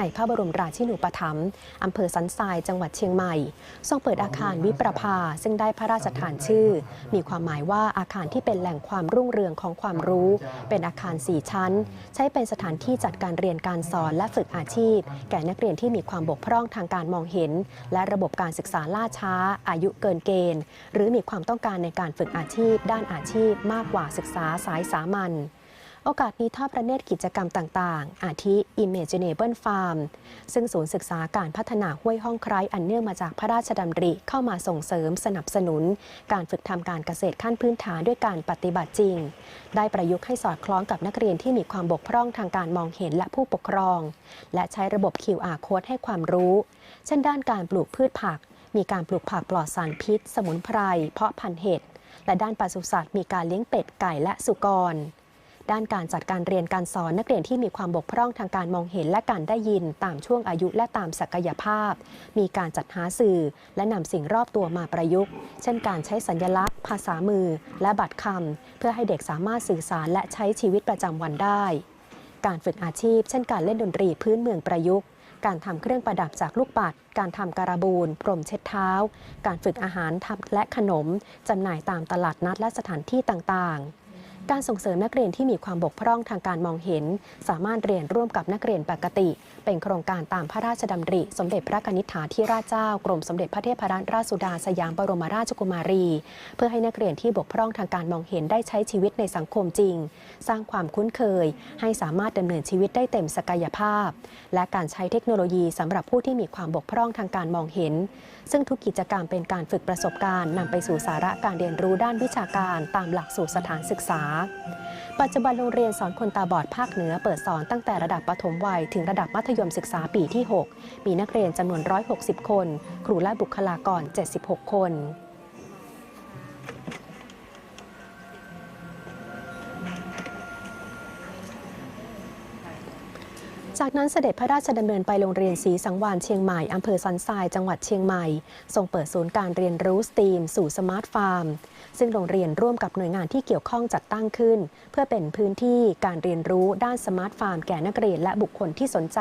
ในพระบรมราชินูปถัมภ์อำเภอสันทรายจังหวัดเชียงใหม่ ทรงเปิดอาคารวิประภาซึ่งได้พระราชทานชื่อ มีความหมายว่าอาคารที่เป็นแหล่งความรุ่งเรืองของความรู้ เป็นอาคาร 4 ชั้น ใช้เป็นสถานที่จัดการเรียนการสอนและฝึกอาชีพ แก่นักเรียนที่มีความบกพร่องทางการมองเห็น และระบบการศึกษาล่าช้า อายุเกินเกณฑ์ หรือมีความต้องการในการฝึกอาชีพ ด้านอาชีพมากกว่าศึกษาสายสามัญ โอกาสนี้ทอดพระเนตรกิจกรรมต่างๆ อาทิ Imaginable Farm ซึ่งศูนย์ศึกษาการพัฒนาห้วยห้องไคร้อันเนื่องมาจากพระราชดำริเข้ามาส่งเสริมสนับสนุน การฝึกทำการเกษตรขั้นพื้นฐานด้วยการปฏิบัติจริง ได้ประยุกต์ให้สอดคล้องกับนักเรียนที่มีความบกพร่องทางการมองเห็นและผู้ปกครอง และใช้ระบบ QR code ให้ความรู้ เช่นด้านการปลูกพืชผัก มีการปลูกผักปลอดสารพิษ สมุนไพร เพาะพันธุ์เห็ดและด้านปศุสัตว์มีการเลี้ยงเป็ดไก่และสุกร ด้านการจัดการเรียนการสอนนักเรียนที่มีความบกพร่องทางการมองเห็นและการได้ยินตามช่วงอายุและตามศักยภาพ มีการจัดหาสื่อ และนำสิ่งรอบตัวมาประยุกต์ เช่นการใช้สัญลักษณ์ ภาษามือ และบัตรคำเพื่อให้เด็กสามารถสื่อสารและใช้ชีวิตประจำวันได้ การฝึกอาชีพ เช่น การเล่นดนตรีพื้นเมืองประยุกต์การทำเครื่องประดับจากลูกปัด การทำการบูนพรมเช็ดเท้า การฝึกอาหารทำและขนม จำหน่ายตามตลาดนัดและสถานที่ต่างๆ การส่งเสริมนักเรียนที่มีความบกพร่องทางการมองเห็น สามารถเรียนร่วมกับนักเรียนปกติ เป็นโครงการตามพระราชดำริ สมเด็จพระกนิษฐาธิราชเจ้ากรมสมเด็จพระเทพรัตนราชสุดาสยามบรมราชกุมารี เพื่อให้นักเรียนที่บกพร่องทางการมองเห็นได้ใช้ชีวิตในสังคมจริง สร้างความคุ้นเคย ให้สามารถดำเนินชีวิตได้เต็มศักยภาพ และการใช้เทคโนโลยีสำหรับผู้ที่มีความบกพร่องทางการมองเห็น ซึ่งทุกกิจกรรมเป็นการฝึกประสบการณ์นำไปสู่สาระการเรียนรู้ด้านวิชาการตามหลักสูตรสถานศึกษาปัจจุบันโรงเรียนสอนคนตาบอดภาคเหนือเปิดสอนตั้งแต่ระดับปฐมวัยถึงระดับมัธยมศึกษาปีที่ 6 มีนักเรียนจำนวน 160 คน ครูและบุคลากร 76 คน จากนั้นเสด็จพระราชดำเนินไปโรงเรียนศรีสังวานเชียงใหม่อำเภอสันทรายจังหวัดเชียงใหม่ ทรงเปิดศูนย์การเรียนรู้สตรีม สู่สมาร์ทฟาร์ม ซึ่งโรงเรียนร่วมกับหน่วยงานที่เกี่ยวข้องจัดตั้งขึ้น เพื่อเป็นพื้นที่การเรียนรู้ด้านสมาร์ทฟาร์มแก่นักเรียนและบุคคลที่สนใจ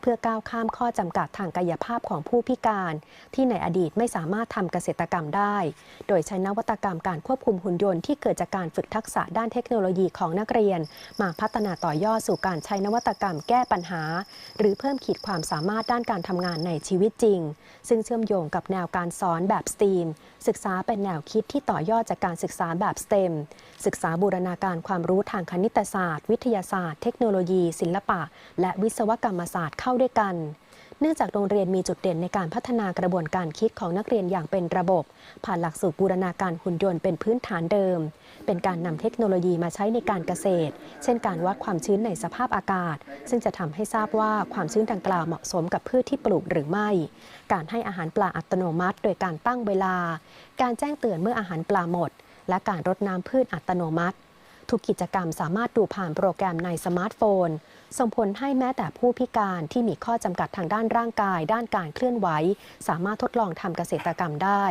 เพื่อก้าวข้ามข้อจำกัดทางกายภาพของผู้พิการ ที่ในอดีตไม่สามารถทำเกษตรกรรมได้ โดยใช้นวัตกรรมการควบคุมหุ่นยนต์ที่เกิดจากการฝึกทักษะด้านเทคโนโลยีของนักเรียน มาพัฒนาต่อยอดสู่การใช้นวัตกรรมแก้ปัญหาหรือเพิ่มขีดความสามารถด้านการทำงานในชีวิตจริง ซึ่งเชื่อมโยงกับแนวการสอนแบบ STEAM ศึกษาเป็นแนวคิดที่ต่อยอดจากการศึกษาแบบ STEM ศึกษาบูรณาการความรู้ทางคณิตศาสตร์ วิทยาศาสตร์ เทคโนโลยี ศิลปะ และวิศวกรรมศาสตร์เข้าด้วยกันเนื่องจากโรงเรียนมีจุดเด่นในการพัฒนากระบวนการคิดของนักเรียนอย่างเป็นระบบ ผ่านหลักสูตรบูรณาการหุ่นยนต์เป็นพื้นฐานเดิม เป็นการนำเทคโนโลยีมาใช้ในการเกษตร เช่นการวัดความชื้นในสภาพอากาศ ซึ่งจะทำให้ทราบว่าความชื้นดังกล่าวเหมาะสมกับพืชที่ปลูกหรือไม่ การให้อาหารปลาอัตโนมัติ โดยการตั้งเวลา การแจ้งเตือนเมื่ออาหารปลาหมด และการรดน้ำพืชอัตโนมัติ ทุกกิจกรรมสามารถดูผ่านโปรแกรมในสมาร์ทโฟน ส่งผลให้แม้แต่ผู้พิการที่มีข้อจำกัดทางด้านร่างกาย ด้านการเคลื่อนไหว สามารถทดลองทำเกษตรกรรมได้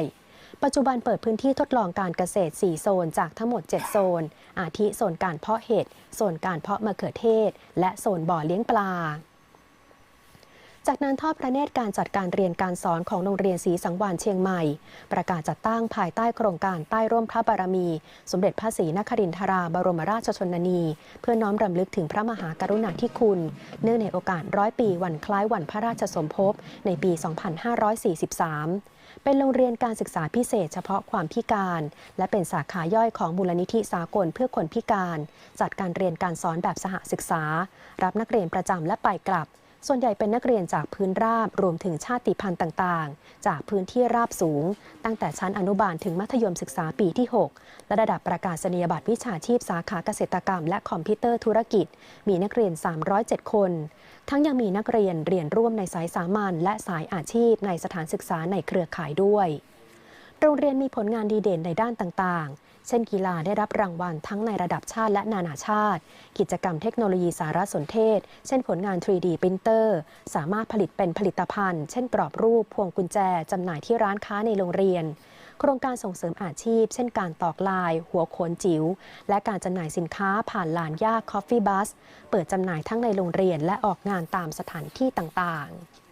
ปัจจุบันเปิดพื้นที่ทดลองการเกษตร 4 โซนจากทั้งหมด 7 โซน อาทิโซนการเพาะเห็ด โซนการเพาะมะเขือเทศ และโซนบ่อเลี้ยงปลา จากนั้นทอดพระเนตรการจัดการเรียนการสอนของโรงเรียนศรีสังวานเชียงใหม่ ประกาศจัดตั้งภายใต้โครงการใต้ร่มพระบารมี สมเด็จพระศรีนครินทราบรมราชชนนี เพื่อน้อมรำลึกถึงพระมหากรุณาธิคุณ เนื่องในโอกาสร้อยปีวันคล้ายวันพระราชสมภพในปี 2543เป็นโรงเรียนการศึกษาพิเศษเฉพาะความพิการ และเป็นสาขาย่อยของมูลนิธิสากลเพื่อคนพิการ จัดการเรียนการสอนแบบสหศึกษา รับนักเรียนประจำและไปกลับ ส่วนใหญ่เป็นนักเรียนจากพื้นราบรวมถึงชาติพันธุ์ต่างๆ จากพื้นที่ราบสูง ตั้งแต่ชั้นอนุบาลถึงมัธยมศึกษาปีที่ 6 และระดับประกาศนียบัตรวิชาชีพสาขาเกษตรกรรม และคอมพิวเตอร์ธุรกิจ มีนักเรียน 307 คน ทั้งยังมีนักเรียนเรียนร่วมในสายสามัญและสายอาชีพในสถานศึกษาในเครือข่ายด้วย โรงเรียนมีผลงานดีเด่นในด้านต่างๆ เช่นกีฬาได้รับรางวัลทั้งในระดับชาติและนานาชาติ กิจกรรมเทคโนโลยีสารสนเทศ เช่นผลงาน 3D ปรินเตอร์ สามารถผลิตเป็นผลิตภัณฑ์ เช่นกรอบรูป พวงกุญแจ จำหน่ายที่ร้านค้าในโรงเรียน โครงการส่งเสริมอาชีพ เช่นการตอกลาย หัวโขนจิ๋ว และการจำหน่ายสินค้าผ่านลานย่าคอฟฟี่บัส เปิดจำหน่ายทั้งในโรงเรียนและออกงานตามสถานที่ต่างๆ